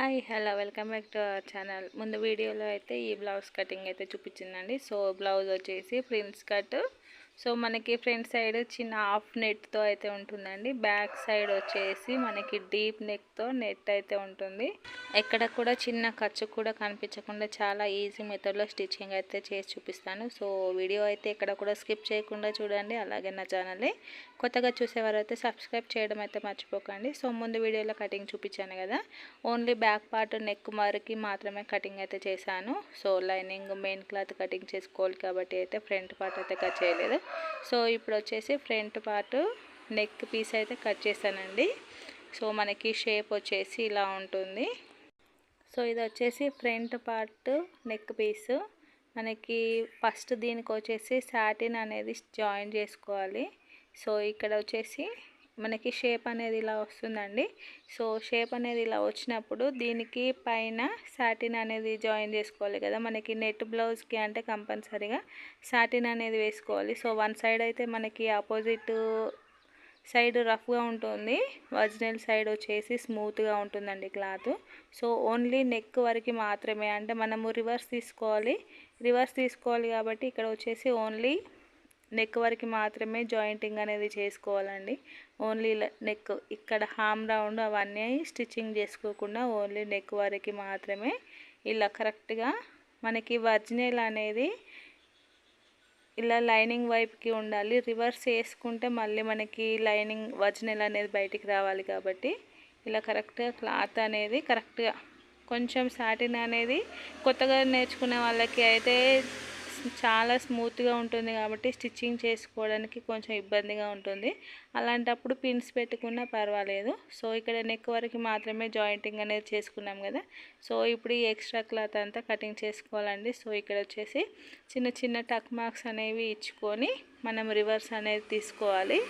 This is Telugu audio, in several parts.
Hi hello welcome back to our channel. ముందు వీడియోలో అయితే ఈ బ్లౌజ్ కటింగ్ అయితే చూపించిందండి. సో బ్లౌజ్ వచ్చేసి ప్రిన్స్ కట్ సో మనకి ఫ్రంట్ సైడ్ చిన్న హాఫ్ నెట్తో అయితే ఉంటుందండి. బ్యాక్ సైడ్ వచ్చేసి మనకి డీప్ నెక్తో నెట్ అయితే ఉంటుంది. ఎక్కడ కూడా చిన్న ఖర్చు కూడా కనిపించకుండా చాలా ఈజీ మెథడ్లో స్టిచ్చింగ్ అయితే చేసి చూపిస్తాను. సో వీడియో అయితే ఎక్కడ కూడా స్కిప్ చేయకుండా చూడండి. అలాగే నా ఛానల్ని కొత్తగా చూసేవారైతే సబ్స్క్రైబ్ చేయడం అయితే మర్చిపోకండి. సో ముందు వీడియోలో కటింగ్ చూపించాను కదా. ఓన్లీ బ్యాక్ పార్ట్ నెక్ మరికి మాత్రమే కటింగ్ అయితే చేశాను. So lining main cloth cutting చేసుకోవాలి కాబట్టి అయితే ఫ్రంట్ పార్ట్ అయితే కట్ చేయలేదు. సో ఇప్పుడు వచ్చేసి ఫ్రంట్ పార్ట్ నెక్ పీస్ అయితే కట్ చేశానండి. సో మనకి షేప్ వచ్చేసి ఇలా ఉంటుంది. సో ఇది వచ్చేసి ఫ్రంట్ పార్ట్ నెక్ పీస్. మనకి ఫస్ట్ దీనికి వచ్చేసి సాటిన్ అనేది జాయిన్ చేసుకోవాలి. సో ఇక్కడ వచ్చేసి మనకి షేప్ అనేది ఇలా వస్తుందండి. సో షేప్ అనేది ఇలా వచ్చినప్పుడు దీనికి పైన సాటిన్ అనేది జాయిన్ చేసుకోవాలి కదా. మనకి నెట్ బ్లౌజ్కి అంటే కంపల్సరీగా సాటిన్ అనేది వేసుకోవాలి. సో వన్ సైడ్ అయితే మనకి ఆపోజిట్ సైడ్ రఫ్గా ఉంటుంది. ఒరిజినల్ సైడ్ వచ్చేసి స్మూత్గా ఉంటుందండి క్లాత్. సో ఓన్లీ నెక్ వరకు మాత్రమే. అంటే మనము రివర్స్ తీసుకోవాలి. రివర్స్ తీసుకోవాలి కాబట్టి ఇక్కడ వచ్చేసి ఓన్లీ నెక్ వరకు మాత్రమే జాయింటింగ్ అనేది చేసుకోవాలండి. ఓన్లీ నెక్ ఇక్కడ హామ్ రౌండ్ అవన్నీ స్టిచ్చింగ్ చేసుకోకుండా ఓన్లీ నెక్ వరకు మాత్రమే ఇలా కరెక్ట్గా మనకి వర్జినల్ అనేది ఇలా లైనింగ్ వైపుకి ఉండాలి. రివర్స్ వేసుకుంటే మళ్ళీ మనకి లైనింగ్ వర్జినల్ అనేది బయటికి రావాలి కాబట్టి ఇలా కరెక్ట్గా క్లాత్ అనేది కరెక్ట్గా కొంచెం సాటిన్ అనేది కొత్తగా నేర్చుకునే వాళ్ళకి అయితే చాలా స్మూత్గా ఉంటుంది కాబట్టి స్టిచ్చింగ్ చేసుకోవడానికి కొంచెం ఇబ్బందిగా ఉంటుంది. అలాంటప్పుడు పిన్స్ పెట్టుకున్నా పర్వాలేదు. సో ఇక్కడ నెక్ వరకు మాత్రమే జాయింటింగ్ అనేది చేసుకున్నాం కదా. సో ఇప్పుడు ఈ ఎక్స్ట్రా క్లాత్ అంతా కటింగ్ చేసుకోవాలండి. సో ఇక్కడ వచ్చేసి చిన్న చిన్న టక్ మార్క్స్ అనేవి ఇచ్చుకొని మనం రివర్స్ అనేది తీసుకోవాలి.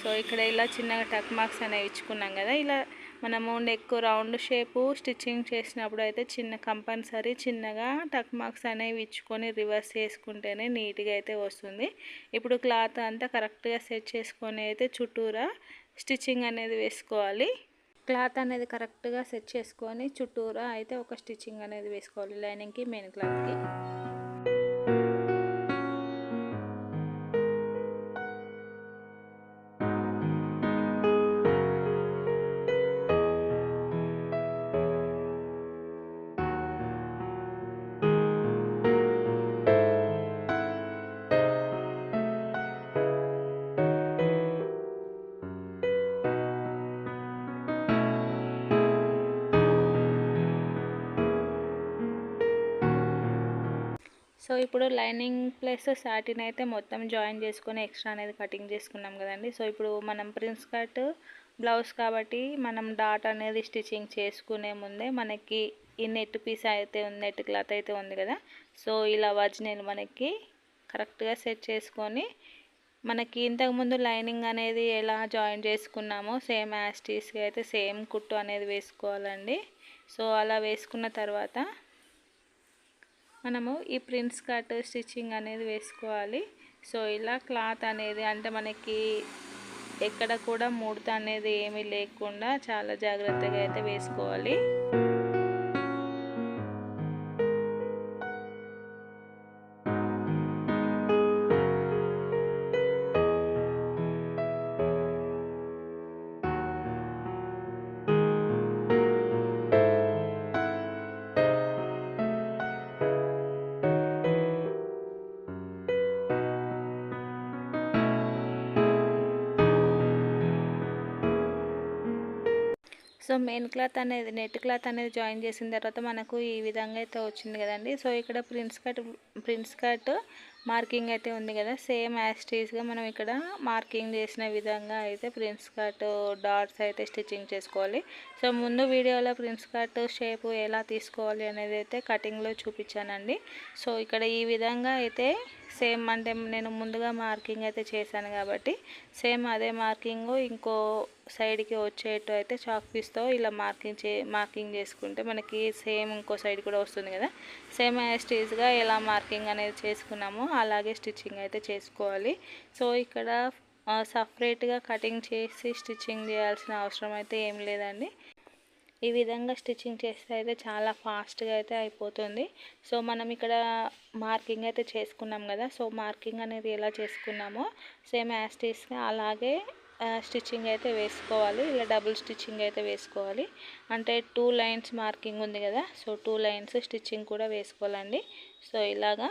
సో ఇక్కడ ఇలా చిన్నగా టక్ మార్క్స్ అనేవి ఇచ్చుకున్నాం కదా. ఇలా మనము నెక్ రౌండ్ షేపు స్టిచ్చింగ్ చేసినప్పుడు అయితే చిన్న కంపల్సరీ చిన్నగా టక్ మార్క్స్ అనేవి ఇచ్చుకొని రివర్స్ చేసుకుంటేనే నీట్గా అయితే వస్తుంది. ఇప్పుడు క్లాత్ అంతా కరెక్ట్గా సెట్ చేసుకొని అయితే చుట్టూరా స్టిచ్చింగ్ అనేది వేసుకోవాలి. క్లాత్ అనేది కరెక్ట్గా సెట్ చేసుకొని చుట్టూరా అయితే ఒక స్టిచ్చింగ్ అనేది వేసుకోవాలి. లైనింగ్కి మెయిన్ క్లాత్కి. సో ఇప్పుడు లైనింగ్ ప్లస్ సాటిన్ అయితే మొత్తం జాయిన్ చేసుకొని ఎక్స్ట్రా అనేది కటింగ్ చేసుకున్నాం కదండి. సో ఇప్పుడు మనం ప్రిన్స్ కట్ బ్లౌజ్ కాబట్టి మనం డాట్ అనేది స్టిచ్చింగ్ చేసుకునే ముందే మనకి ఈ నెట్ పీస్ అయితే ఉంది నెట్ క్లాత్ అయితే ఉంది కదా. సో ఇలా ఒరిజినల్ మనకి కరెక్ట్గా సెట్ చేసుకొని మనకి ఇంతకుముందు లైనింగ్ అనేది ఎలా జాయిన్ చేసుకున్నామో సేమ్ యాస్టీస్గా అయితే సేమ్ కుట్టు అనేది వేసుకోవాలండి. సో అలా వేసుకున్న తర్వాత మనము ఈ ప్రిన్స్ కట్ స్టిచ్చింగ్ అనేది వేసుకోవాలి. సో ఇలా క్లాత్ అనేది అంటే మనకి ఎక్కడ కూడా ముడత అనేది ఏమీ లేకుండా చాలా జాగ్రత్తగా అయితే వేసుకోవాలి. మెయిన్ క్లాత్ అనేది నెట్ క్లాత్ అనేది జాయిన్ చేసిన తర్వాత మనకు ఈ విధంగా అయితే వచ్చింది కదండి. సో ఇక్కడ prince cut prince cut marking అయితే ఉంది కదా. సేమ్ యాస్టీస్గా మనం ఇక్కడ మార్కింగ్ చేసిన విధంగా అయితే ప్రిన్స్ కట్ డాట్స్ అయితే స్టిచ్చింగ్ చేసుకోవాలి. సో ముందు వీడియోలో ప్రిన్స్ కట్ షేప్ ఎలా తీసుకోవాలి అనేది అయితే కటింగ్లో చూపించానండి. సో ఇక్కడ ఈ విధంగా అయితే సేమ్ అంటే నేను ముందుగా మార్కింగ్ అయితే చేశాను కాబట్టి సేమ్ అదే మార్కింగ్ ఇంకో సైడ్కి వచ్చేట్టు అయితే చాక్ పీస్తో ఇలా మార్కింగ్ చే మార్కింగ్ చేసుకుంటే మనకి సేమ్ ఇంకో సైడ్ కూడా వస్తుంది కదా. సేమ్ యాస్టీస్గా ఎలా మార్కింగ్ అనేది చేసుకున్నామో. అలాగే స్టిచ్చింగ్ అయితే చేసుకోవాలి. సో ఇక్కడ సపరేట్గా కటింగ్ చేసి స్టిచ్చింగ్ చేయాల్సిన అవసరం అయితే ఏం లేదండి. ఈ విధంగా స్టిచ్చింగ్ చేస్తే అయితే చాలా ఫాస్ట్గా అయితే అయిపోతుంది. సో మనం ఇక్కడ మార్కింగ్ అయితే చేసుకున్నాం కదా సో మార్కింగ్ అనేది ఎలా చేసుకున్నామో సేమ్ యాస్టీస్గా అలాగే స్టిచ్చింగ్ అయితే వేసుకోవాలి. ఇలా డబుల్ స్టిచ్చింగ్ అయితే వేసుకోవాలి. అంటే టూ లైన్స్ మార్కింగ్ ఉంది కదా సో టూ లైన్స్ స్టిచ్చింగ్ కూడా వేసుకోవాలండి. సో ఇలాగా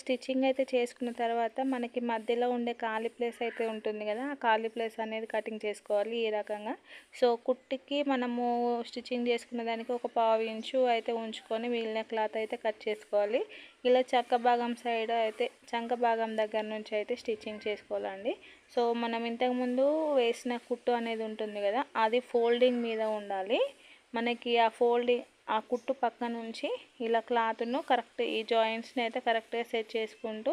స్టిచ్చింగ్ అయితే చేసుకున్న తర్వాత మనకి మధ్యలో ఉండే ఖాళీ ప్లేస్ అయితే ఉంటుంది కదా ఆ ఖాళీ ప్లేస్ అనేది కటింగ్ చేసుకోవాలి ఈ రకంగా. సో కుట్టికి మనము స్టిచ్చింగ్ చేసుకున్న దానికి ఒక పావు ఇంచు అయితే ఉంచుకొని మిగిలిన క్లాత్ అయితే కట్ చేసుకోవాలి. ఇలా చక్క భాగం సైడ్ అయితే చంక భాగం దగ్గర నుంచి అయితే స్టిచ్చింగ్ చేసుకోవాలండి. సో మనం ఇంతకుముందు వేసిన కుట్టు అనేది ఉంటుంది కదా అది ఫోల్డింగ్ మీద ఉండాలి. మనకి ఆ ఫోల్డింగ్ ఆ కుట్టు పక్క నుంచి ఇలా క్లాత్ను కరెక్ట్ ఈ జాయింట్స్ని అయితే కరెక్ట్గా సెట్ చేసుకుంటూ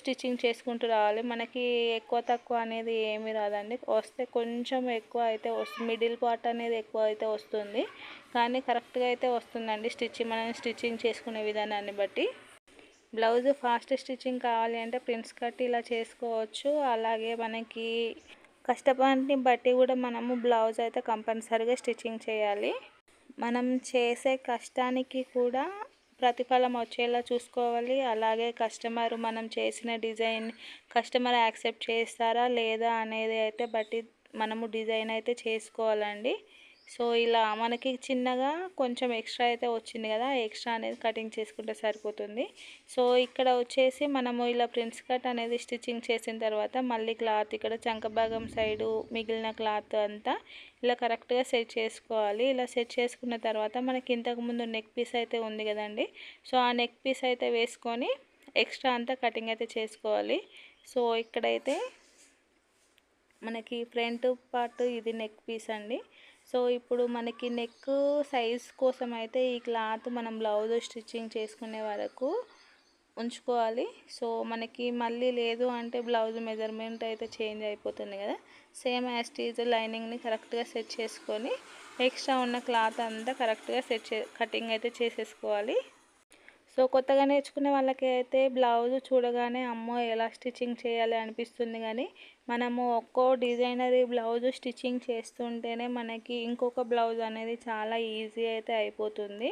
స్టిచ్చింగ్ చేసుకుంటూ రావాలి. మనకి ఎక్కువ తక్కువ అనేది ఏమీ రాదండి. వస్తే కొంచెం ఎక్కువ అయితే వస్తుంది మిడిల్ పార్ట్ అనేది ఎక్కువ అయితే వస్తుంది. కానీ కరెక్ట్గా అయితే వస్తుందండి స్టిచ్చింగ్ మనం స్టిచ్చింగ్ చేసుకునే విధానాన్ని బట్టి. బ్లౌజ్ ఫాస్ట్ స్టిచ్చింగ్ కావాలి అంటే ప్రిన్స్ కట్ ఇలా చేసుకోవచ్చు. అలాగే మనకి కష్టపడిని బట్టి కూడా మనము బ్లౌజ్ అయితే కంపల్సరీగా స్టిచ్చింగ్ చేయాలి. మనం చేసే కష్టానికి కూడా ప్రతిఫలం వచ్చేలా చూసుకోవాలి. అలాగే కస్టమర్ మనం చేసిన డిజైన్ కస్టమర్ యాక్సెప్ట్ చేస్తారా లేదా అనేది అయితే బట్టి మనము డిజైన్ అయితే చేసుకోవాలండి. సో ఇలా మనకి చిన్నగా కొంచెం ఎక్స్ట్రా అయితే వచ్చింది కదా ఎక్స్ట్రా అనేది కటింగ్ చేసుకుంటే సరిపోతుంది. సో ఇక్కడ వచ్చేసి మనము ఇలా ప్రిన్స్ కట్ అనేది స్టిచ్చింగ్ చేసిన తర్వాత మళ్ళీ క్లాత్ ఇక్కడ చంక భాగం సైడు మిగిలిన క్లాత్ అంతా ఇలా కరెక్ట్గా సెట్ చేసుకోవాలి. ఇలా సెట్ చేసుకున్న తర్వాత మనకి ఇంతకుముందు నెక్ పీస్ అయితే ఉంది కదండి సో ఆ నెక్ పీస్ అయితే వేసుకొని ఎక్స్ట్రా అంతా కటింగ్ అయితే చేసుకోవాలి. సో ఇక్కడైతే మనకి ఫ్రంట్ పార్ట్ ఇది నెక్ పీస్ అండి. సో ఇప్పుడు మనకి నెక్ సైజ్ కోసం అయితే ఈ క్లాత్ మనం బ్లౌజ్ స్టిచ్చింగ్ చేసుకునే వరకు ఉంచుకోవాలి. సో మనకి మళ్ళీ లేదు అంటే బ్లౌజ్ మెజర్మెంట్ అయితే చేంజ్ అయిపోతుంది కదా. సేమ్ యాస్టీజ్ లైనింగ్ని కరెక్ట్గా సెట్ చేసుకొని ఎక్స్ట్రా ఉన్న క్లాత్ అంతా కరెక్ట్గా సెట్ చే కటింగ్ అయితే చేసేసుకోవాలి. సో కొత్తగా నేర్చుకునే వాళ్ళకి అయితే బ్లౌజ్ చూడగానే అమ్మో ఎలా స్టిచ్చింగ్ చేయాలి అనిపిస్తుంది కానీ మనము ఒక్కో డిజైనరీ బ్లౌజ్ స్టిచ్చింగ్ చేస్తుంటేనే మనకి ఇంకొక బ్లౌజ్ అనేది చాలా ఈజీ అయితే అయిపోతుంది.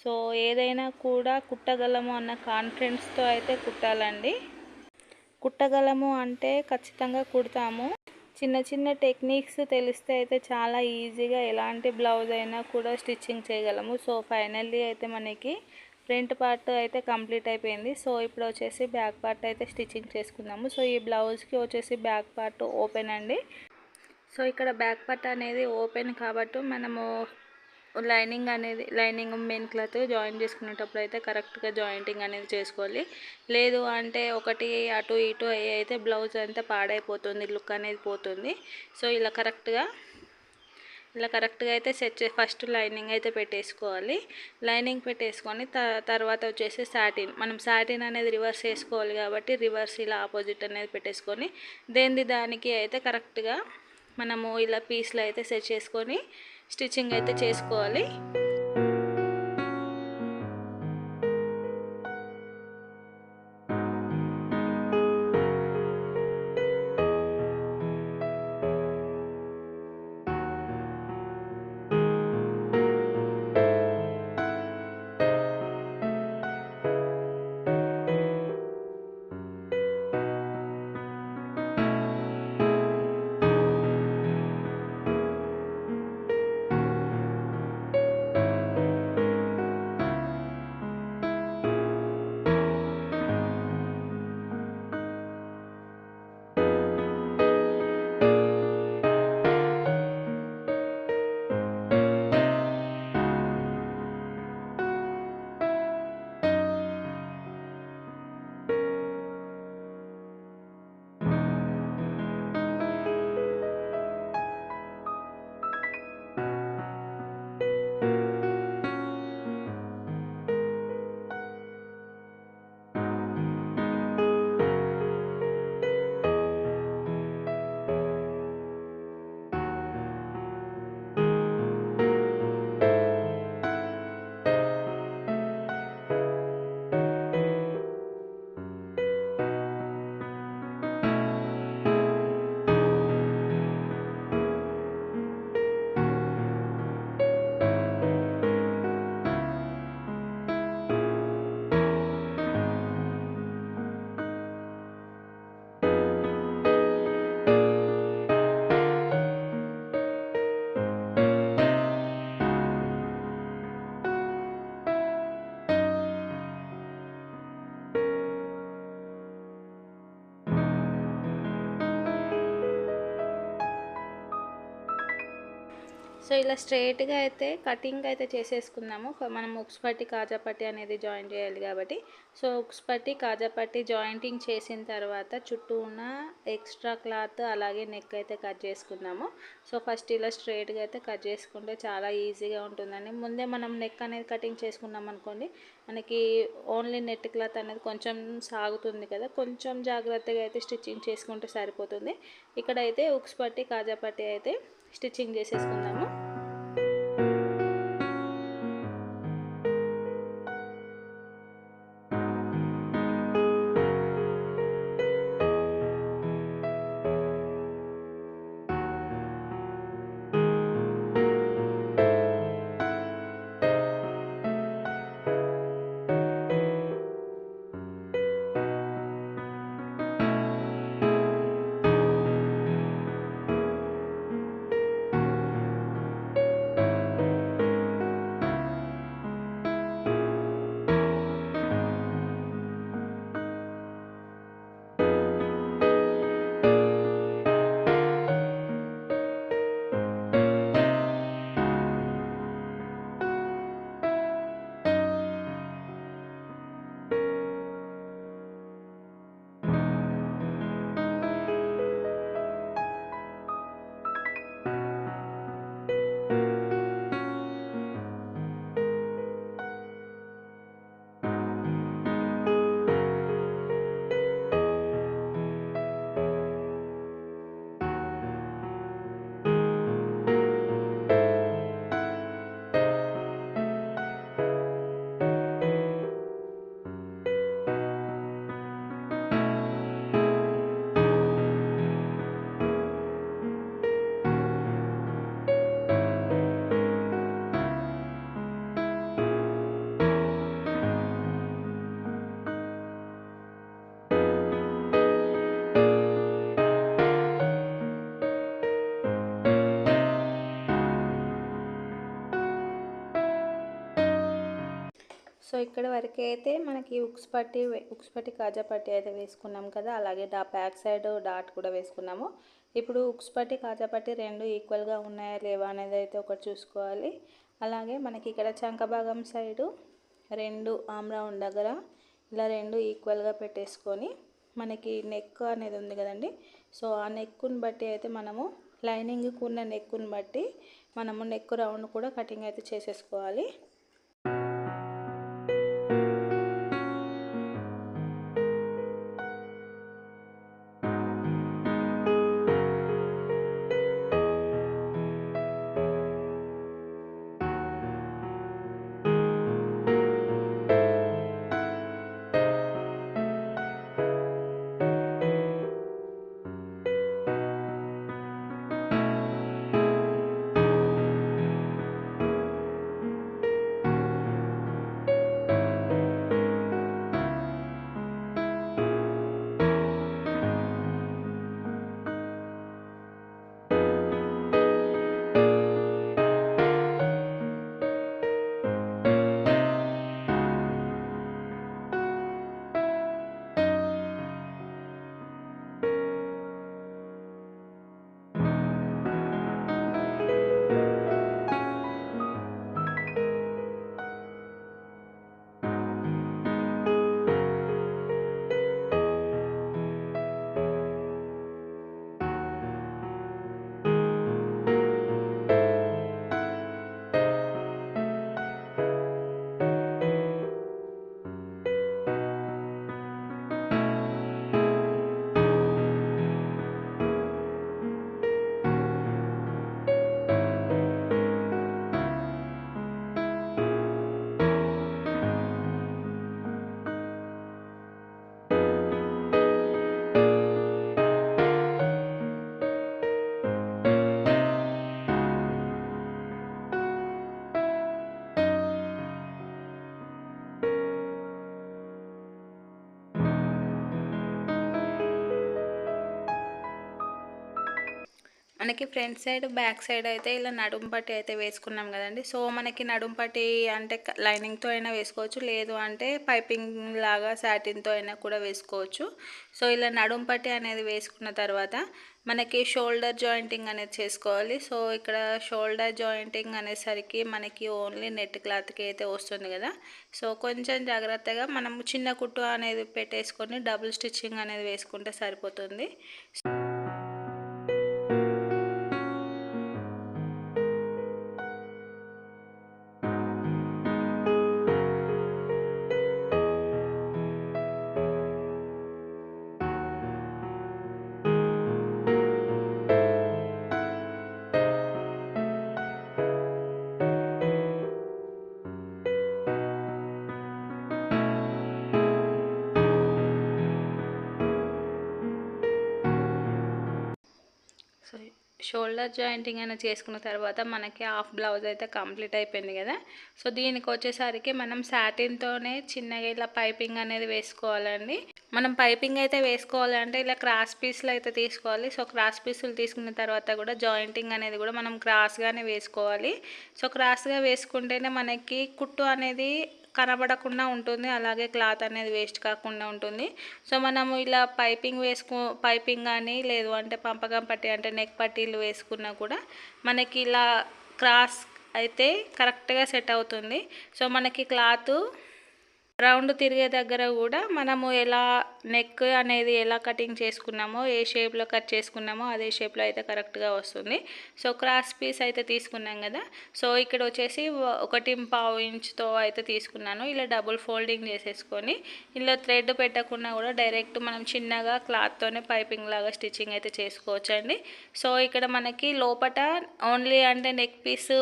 సో ఏదైనా కూడా కుట్టగలము అన్న కాన్ఫిడెన్స్తో అయితే కుట్టాలండి. కుట్టగలము అంటే ఖచ్చితంగా కుడతాము. చిన్న చిన్న టెక్నిక్స్ తెలిస్తే అయితే చాలా ఈజీగా ఎలాంటి బ్లౌజ్ అయినా కూడా స్టిచ్చింగ్ చేయగలము. సో ఫైనల్లీ అయితే మనకి ఫ్రంట్ పార్ట్ అయితే కంప్లీట్ అయిపోయింది. సో ఇప్పుడు వచ్చేసి బ్యాక్ పార్ట్ అయితే స్టిచ్చింగ్ చేసుకుందాము. సో ఈ బ్లౌజ్కి వచ్చేసి బ్యాక్ పార్ట్ ఓపెన్ అండి. సో ఇక్కడ బ్యాక్ పార్ట్ అనేది ఓపెన్ కాబట్టి మనము లైనింగ్ అనేది లైనింగ్ మెయిన్ క్లాత్ జాయిన్ చేసుకునేటప్పుడు అయితే కరెక్ట్గా జాయింటింగ్ అనేది చేసుకోవాలి. లేదు అంటే ఒకటి అటు ఇటు అయితే బ్లౌజ్ అంతా పాడైపోతుంది లుక్ అనేది పోతుంది. సో ఇలా కరెక్ట్గా ఇలా కరెక్ట్గా అయితే సెట్ చే ఫస్ట్ లైనింగ్ అయితే పెట్టేసుకోవాలి. లైనింగ్ పెట్టేసుకొని తర్వాత వచ్చేసి సాటిన్. మనం సాటిన్ అనేది రివర్స్ వేసుకోవాలి కాబట్టి రివర్స్ ఇలా ఆపోజిట్ అనేది పెట్టేసుకొని దేని దానికి అయితే కరెక్ట్గా మనము ఇలా పీస్లు అయితే సెట్ చేసుకొని స్టిచ్చింగ్ అయితే చేసుకోవాలి. సో ఇలా స్ట్రైట్గా అయితే కటింగ్ అయితే చేసేసుకుందాము. మనం ఉక్స్ పట్టి కాజా పట్టి అనేది జాయిన్ చేయాలి కాబట్టి. సో ఉక్స్ పట్టి కాజా పట్టి జాయింటింగ్ చేసిన తర్వాత చుట్టూ ఉన్న ఎక్స్ట్రా క్లాత్ అలాగే నెక్ అయితే కట్ చేసుకుందాము. సో ఫస్ట్ ఇలా స్ట్రైట్గా అయితే కట్ చేసుకుంటే చాలా ఈజీగా ఉంటుందండి. ముందే మనం నెక్ అనేది కటింగ్ చేసుకున్నాం అనుకోండి మనకి ఓన్లీ నెట్ క్లాత్ అనేది కొంచెం సాగుతుంది కదా. కొంచెం జాగ్రత్తగా అయితే స్టిచ్చింగ్ చేసుకుంటే సరిపోతుంది. ఇక్కడైతే ఉక్స్ పట్టి కాజా పట్టి అయితే స్టిచ్చింగ్ చేసేసుకుందాము. ఇక్కడ వరకు అయితే మనకి ఉక్స్ పట్టి ఉక్స్ పట్టి కాజా పట్టి అయితే వేసుకున్నాం కదా. అలాగే డా బ్యాక్ సైడ్ డాట్ కూడా వేసుకున్నాము. ఇప్పుడు ఉక్స్ పట్టి కాజా పట్టి రెండు ఈక్వల్గా ఉన్నాయా లేవా అనేది అయితే ఒకటి చూసుకోవాలి. అలాగే మనకి ఇక్కడ చంక భాగం సైడు రెండు ఆమ్రౌండ్ దగ్గర ఇలా రెండు ఈక్వల్గా పెట్టేసుకొని మనకి నెక్ అనేది ఉంది కదండి. సో ఆ నెక్కుని బట్టి అయితే మనము లైనింగ్కి ఉన్న నెక్కుని బట్టి మనము నెక్ రౌండ్ కూడా కటింగ్ అయితే చేసేసుకోవాలి. మనకి ఫ్రంట్ సైడ్ బ్యాక్ సైడ్ అయితే ఇలా నడుము పట్టి అయితే వేసుకున్నాం కదండి. సో మనకి నడుము పట్టి అంటే లైనింగ్తో అయినా వేసుకోవచ్చు. లేదు అంటే పైపింగ్ లాగా సాటిన్తో అయినా కూడా వేసుకోవచ్చు. సో ఇలా నడుము పట్టి అనేది వేసుకున్న తర్వాత మనకి షోల్డర్ జాయింటింగ్ అనేది చేసుకోవాలి. సో ఇక్కడ షోల్డర్ జాయింటింగ్ అనేసరికి మనకి ఓన్లీ నెట్ క్లాత్కి అయితే వస్తుంది కదా. సో కొంచెం జాగ్రత్తగా మనం చిన్న కుట్టు అనేది పెట్టేసుకొని డబుల్ స్టిచ్చింగ్ అనేది వేసుకుంటే సరిపోతుంది. షోల్డర్ జాయింటింగ్ అనేది చేసుకున్న తర్వాత మనకి హాఫ్ బ్లౌజ్ అయితే కంప్లీట్ అయిపోయింది కదా. సో దీనికి వచ్చేసరికి మనం సాటిన్తోనే చిన్నగా ఇలా పైపింగ్ అనేది వేసుకోవాలండి. మనం పైపింగ్ అయితే వేసుకోవాలంటే ఇలా క్రాస్ పీస్లు అయితే తీసుకోవాలి. సో క్రాస్ పీసులు తీసుకున్న తర్వాత కూడా జాయింటింగ్ అనేది కూడా మనం క్రాస్గానే వేసుకోవాలి. సో క్రాస్గా వేసుకుంటేనే మనకి కుట్టు అనేది కనబడకుండా ఉంటుంది. అలాగే క్లాత్ అనేది వేస్ట్ కాకుండా ఉంటుంది. సో మనము ఇలా పైపింగ్ వేసుకో పైపింగ్ కానీ లేదు అంటే పంపకం పట్టి అంటే నెక్ పట్టీలు వేసుకున్నా కూడా మనకి ఇలా క్రాస్ అయితే కరెక్ట్గా సెట్ అవుతుంది. సో మనకి క్లాత్ రౌండ్ తిరిగే దగ్గర కూడా మనము ఎలా నెక్ అనేది ఎలా కటింగ్ చేసుకున్నామో ఏ షేప్లో కట్ చేసుకున్నామో అదే షేప్లో అయితే కరెక్ట్గా వస్తుంది. సో క్రాస్ పీస్ అయితే తీసుకున్నాం కదా. సో ఇక్కడ వచ్చేసి ఒకటి పావు ఇంచ్తో అయితే తీసుకున్నాను. ఇలా డబుల్ ఫోల్డింగ్ చేసేసుకొని ఇలా థ్రెడ్ పెట్టకుండా కూడా డైరెక్ట్ మనం చిన్నగా క్లాత్తోనే పైపింగ్ లాగా స్టిచ్చింగ్ అయితే చేసుకోవచ్చండి. సో ఇక్కడ మనకి లోపట ఓన్లీ అంటే నెక్ పీస్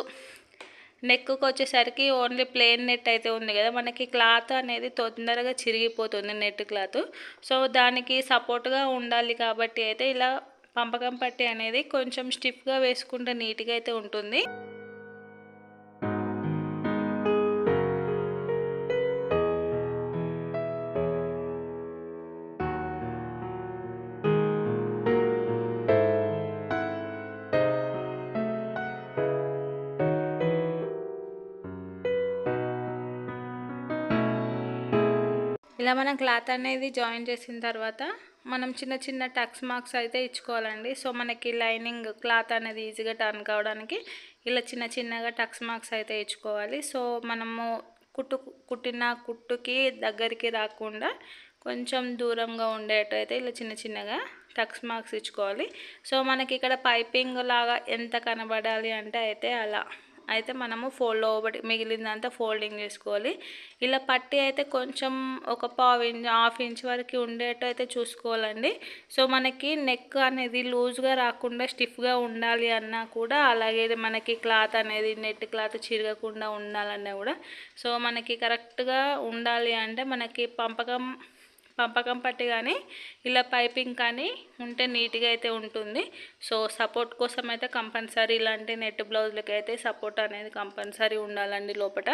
నెక్కు వచ్చేసరికి ఓన్లీ ప్లెయిన్ నెట్ అయితే ఉంది కదా మనకి క్లాత్ అనేది తొందరగా చిరిగిపోతుంది నెట్ క్లాత్. సో దానికి సపోర్ట్గా ఉండాలి కాబట్టి అయితే ఇలా పంపకం పట్టి అనేది కొంచెం స్టిఫ్గా వేసుకుంటే నీట్గా అయితే ఉంటుంది. ఇలా మనం క్లాత్ అనేది జాయిన్ చేసిన తర్వాత మనం చిన్న చిన్న టక్స్ మార్క్స్ అయితే ఇచ్చుకోవాలండి. సో మనకి లైనింగ్ క్లాత్ అనేది ఈజీగా టర్న్ కావడానికి ఇలా చిన్న చిన్నగా టక్స్ మార్క్స్ అయితే ఇచ్చుకోవాలి. సో మనము కుట్టు కుట్టిన కుట్టుకి దగ్గరికి రాకుండా కొంచెం దూరంగా ఉండేటైతే ఇలా చిన్న చిన్నగా టక్స్ మార్క్స్ ఇచ్చుకోవాలి. సో మనకి ఇక్కడ పైపింగ్ లాగా ఎంత కనబడాలి అంటే అయితే అలా. అయితే మనము ఫోల్డ్ ఒకటి మిగిలిందంతా ఫోల్డింగ్ చేసుకోవాలి. ఇలా పట్టి అయితే కొంచెం ఒక పావు ఇంచ్ హాఫ్ ఇంచ్ వరకు ఉండేట్టు అయితే చూసుకోవాలండి. సో మనకి నెక్ అనేది లూజ్గా రాకుండా స్టిఫ్గా ఉండాలి అన్నా కూడా అలాగే మనకి క్లాత్ అనేది నెట్ క్లాత్ చిరగకుండా ఉండాలన్నా కూడా. సో మనకి కరెక్ట్గా ఉండాలి అంటే మనకి పంపకం పంపకం పట్టి కానీ ఇలా పైపింగ్ కానీ ఉంటే నీట్గా అయితే ఉంటుంది. సో సపోర్ట్ కోసం అయితే కంపల్సరీ ఇలాంటి నెట్ బ్లౌజ్లకి అయితే సపోర్ట్ అనేది కంపల్సరీ ఉండాలండి లోపల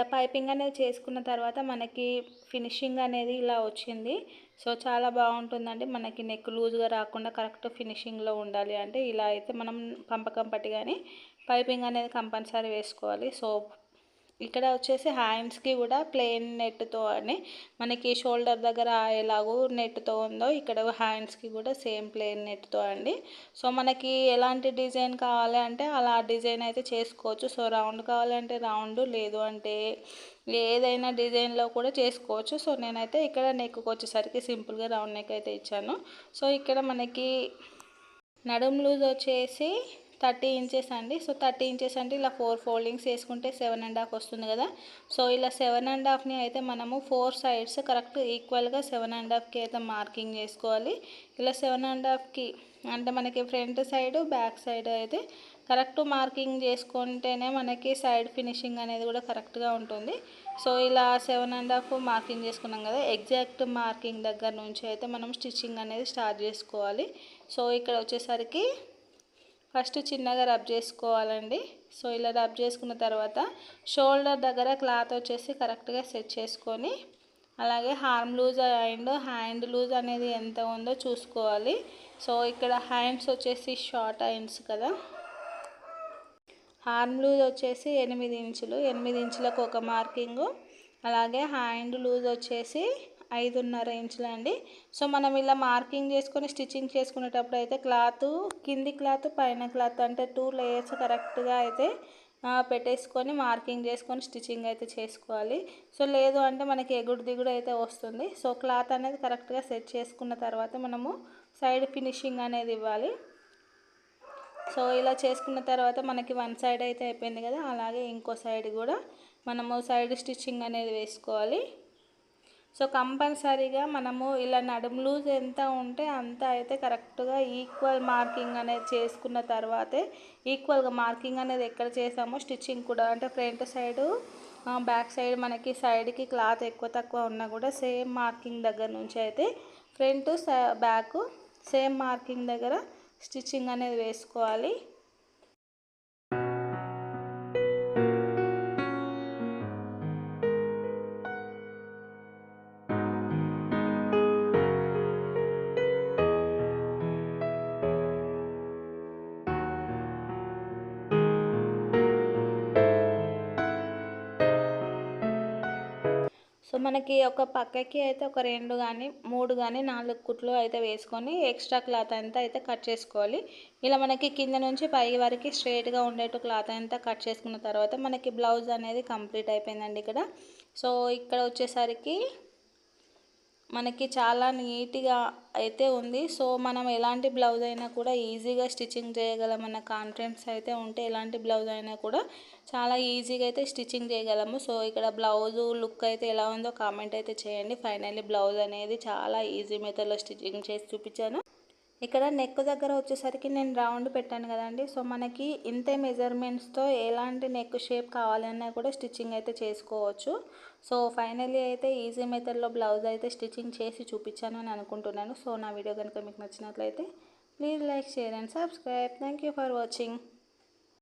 ఇలా పైపింగ్ అనేది చేసుకున్న తర్వాత మనకి ఫినిషింగ్ అనేది ఇలా వచ్చింది. సో చాలా బాగుంటుందండి. మనకి నెక్ లూజ్గా రాకుండా కరెక్ట్ ఫినిషింగ్లో ఉండాలి అంటే ఇలా అయితే మనం పంపకం పట్టి కానీ పైపింగ్ అనేది కంపల్సరీ వేసుకోవాలి. సో ఇక్కడ వచ్చేసి హ్యాండ్స్కి కూడా ప్లెయిన్ నెట్తో అని మనకి షోల్డర్ దగ్గర ఎలాగో నెట్తో ఉందో ఇక్కడ హ్యాండ్స్కి కూడా సేమ్ ప్లెయిన్ నెట్తో అండి. సో మనకి ఎలాంటి డిజైన్ కావాలి అంటే అలా డిజైన్ అయితే చేసుకోవచ్చు. సో రౌండ్ కావాలంటే రౌండ్ లేదు అంటే ఏదైనా డిజైన్లో కూడా చేసుకోవచ్చు. సో నేనైతే ఇక్కడ నెక్కి వచ్చేసరికి సింపుల్గా రౌండ్ నెక్ అయితే ఇచ్చాను. సో ఇక్కడ మనకి నడుం లూజ్ వచ్చేసి థర్టీ ఇంచెస్ అండి. సో థర్టీ ఇంచెస్ అంటే ఇలా ఫోర్ ఫోల్డింగ్స్ వేసుకుంటే సెవెన్ అండ్ హాఫ్ వస్తుంది కదా. సో ఇలా సెవెన్ అండ్ హాఫ్ని అయితే మనము ఫోర్ సైడ్స్ కరెక్ట్ ఈక్వల్గా సెవెన్ అండ్ హాఫ్కి అయితే మార్కింగ్ చేసుకోవాలి. ఇలా సెవెన్ అండ్ హాఫ్కి అంటే మనకి ఫ్రంట్ సైడ్ బ్యాక్ సైడ్ అయితే కరెక్ట్ మార్కింగ్ చేసుకుంటేనే మనకి సైడ్ ఫినిషింగ్ అనేది కూడా కరెక్ట్గా ఉంటుంది. సో ఇలా సెవెన్ అండ్ హాఫ్ మార్కింగ్ చేసుకున్నాం కదా. ఎగ్జాక్ట్ మార్కింగ్ దగ్గర నుంచి అయితే మనం స్టిచ్చింగ్ అనేది స్టార్ట్ చేసుకోవాలి. సో ఇక్కడ వచ్చేసరికి ఫస్ట్ చిన్నగా రబ్ చేసుకోవాలండి. సో ఇలా రబ్ చేసుకున్న తర్వాత షోల్డర్ దగ్గర క్లాత్ వచ్చేసి కరెక్ట్గా సెట్ చేసుకొని అలాగే arm loose and hand loose అనేది ఎంత ఉందో చూసుకోవాలి. సో ఇక్కడ హ్యాండ్స్ వచ్చేసి షార్ట్ హ్యాండ్స్ కదా. హార్మ్ లూజ్ వచ్చేసి ఎనిమిది ఇంచులు ఎనిమిది ఇంచులకు ఒక మార్కింగు అలాగే హ్యాండ్ లూజ్ వచ్చేసి ఐదున్నర ఇంచులు అండి. సో మనం ఇలా మార్కింగ్ చేసుకొని స్టిచ్చింగ్ చేసుకునేటప్పుడు అయితే క్లాత్ కింది క్లాత్ పైన క్లాత్ అంటే టూ లేయర్స్ కరెక్ట్గా అయితే పెట్టేసుకొని మార్కింగ్ చేసుకొని స్టిచ్చింగ్ అయితే చేసుకోవాలి. సో లేదు అంటే మనకి ఎగుడు దిగుడు అయితే వస్తుంది. సో క్లాత్ అనేది కరెక్ట్గా సెట్ చేసుకున్న తర్వాత మనము సైడ్ ఫినిషింగ్ అనేది ఇవ్వాలి. సో ఇలా చేసుకున్న తర్వాత మనకి వన్ సైడ్ అయితే అయిపోయింది కదా అలాగే ఇంకో సైడ్ కూడా మనము సైడ్ స్టిచ్చింగ్ అనేది వేసుకోవాలి. సో కంపల్సరీగా మనము ఇలా నడుము లూజ్ ఎంత ఉంటే అంత అయితే కరెక్ట్గా ఈక్వల్ మార్కింగ్ అనేది చేసుకున్న తర్వాతే ఈక్వల్గా మార్కింగ్ అనేది ఎక్కడ చేసామో స్టిచ్చింగ్ కూడా అంటే ఫ్రంట్ సైడు బ్యాక్ సైడ్ మనకి సైడ్కి క్లాత్ ఎక్కువ తక్కువ ఉన్నా కూడా సేమ్ మార్కింగ్ దగ్గర నుంచి అయితే ఫ్రంట్ బ్యాక్ సేమ్ మార్కింగ్ దగ్గర స్టిచ్చింగ్ అనేది వేసుకోవాలి. మనకి ఒక పక్కకి అయితే ఒక రెండు కానీ మూడు కానీ నాలుగు కుట్లు అయితే వేసుకొని ఎక్స్ట్రా క్లాత్ అంతా అయితే కట్ చేసుకోవాలి. ఇలా మనకి కింద నుంచి పై వరకు స్ట్రైట్గా ఉండేట్టు క్లాత్ అంతా కట్ చేసుకున్న తర్వాత మనకి బ్లౌజ్ అనేది కంప్లీట్ అయిపోయిందండి ఇక్కడ. సో ఇక్కడ వచ్చేసరికి మనకి చాలా నీట్గా అయితే ఉంది. సో మనం ఎలాంటి బ్లౌజ్ అయినా కూడా ఈజీగా స్టిచ్చింగ్ చేయగలమన్న కాన్ఫిడెన్స్ అయితే ఉంటే ఎలాంటి బ్లౌజ్ అయినా కూడా చాలా ఈజీగా అయితే స్టిచ్చింగ్ చేయగలము. సో ఇక్కడ బ్లౌజ్ లుక్ అయితే ఎలా ఉందో కామెంట్ అయితే చేయండి. ఫైనల్లీ బ్లౌజ్ అనేది చాలా ఈజీ మెథడ్లో స్టిచ్చింగ్ చేసి చూపించాను. ఇక్కడ నెక్ దగ్గర వచ్చేసరికి నేను రౌండ్ పెట్టాను కదండి. సో మనకి ఇంతే మెజర్మెంట్స్తో ఎలాంటి నెక్ షేప్ కావాలన్నా కూడా స్టిచ్చింగ్ అయితే చేసుకోవచ్చు. సో ఫైనలీ అయితే ఈజీ మెథడ్లో బ్లౌజ్ అయితే స్టిచ్చింగ్ చేసి చూపించాను అని అనుకుంటున్నాను. సో నా వీడియో కనుక మీకు నచ్చినట్లయితే please like share and subscribe thank for watching